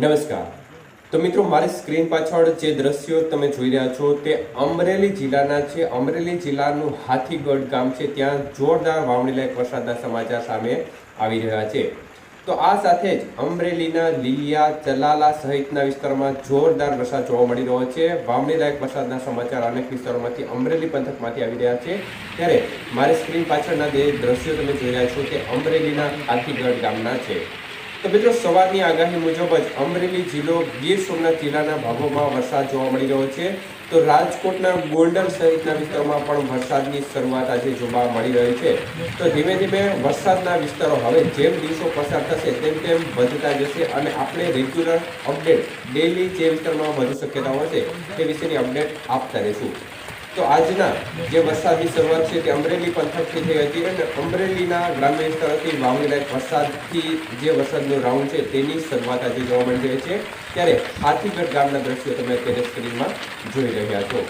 નમસ્કાર. તો મિત્રો, મારી સ્ક્રીન પાછળ જે દ્રશ્યો તમે જોઈ રહ્યા છો તે અમરેલી જિલ્લાના છે. અમરેલી જિલ્લાનું હાથીગઢ ગામ છે. ત્યાં જોરદાર વાવણીલાયક વરસાદના સમાચાર સામે આવી રહ્યા છે. તો આ સાથે જ અમરેલીના લીલિયા, ચલાલા સહિતના વિસ્તારોમાં જોરદાર વરસાદ જોવા મળી રહ્યો છે. વાવણીલાયક વરસાદના સમાચાર અનેક વિસ્તારોમાંથી અમરેલી પંથકમાંથી આવી રહ્યા છે. ત્યારે મારી સ્ક્રીન પાછળના જે દ્રશ્યો તમે જોઈ રહ્યા છો તે અમરેલીના હાથીગઢ ગામના છે. તો મિત્રો, સવારની આગાહી મુજબ જ અમરેલી જિલ્લો ગીર સોમનાથ જિલ્લાના ભાગોમાં વરસાદ જોવા મળી રહ્યો છે. તો રાજકોટના ગોંડલ સહિતના વિસ્તારોમાં પણ વરસાદની શરૂઆત આજે જોવા મળી રહી છે. તો ધીમે ધીમે વરસાદના વિસ્તારો હવે જેમ દિવસો પસાર થશે તેમ તેમ વધતા જશે અને આપણે રેગ્યુલર અપડેટ ડેલી જે વિસ્તારમાં વધુ હોય છે તે વિશેની અપડેટ આપતા રહીશું. તો આજના જે વરસાદની શરૂઆત છે તે અમરેલી પંથકથી થઈ હતી અને અમરેલીના ગ્રામ્ય વિસ્તારોથી વાવણીલાયક વરસાદથી જે વરસાદનો રાઉન્ડ છે તેની શરૂઆત આજે જોવા મળી રહી છે. ત્યારે હાથીગઢ ગામના દ્રશ્યો તમે અત્યારે સ્ક્રીનમાં જોઈ રહ્યા છો.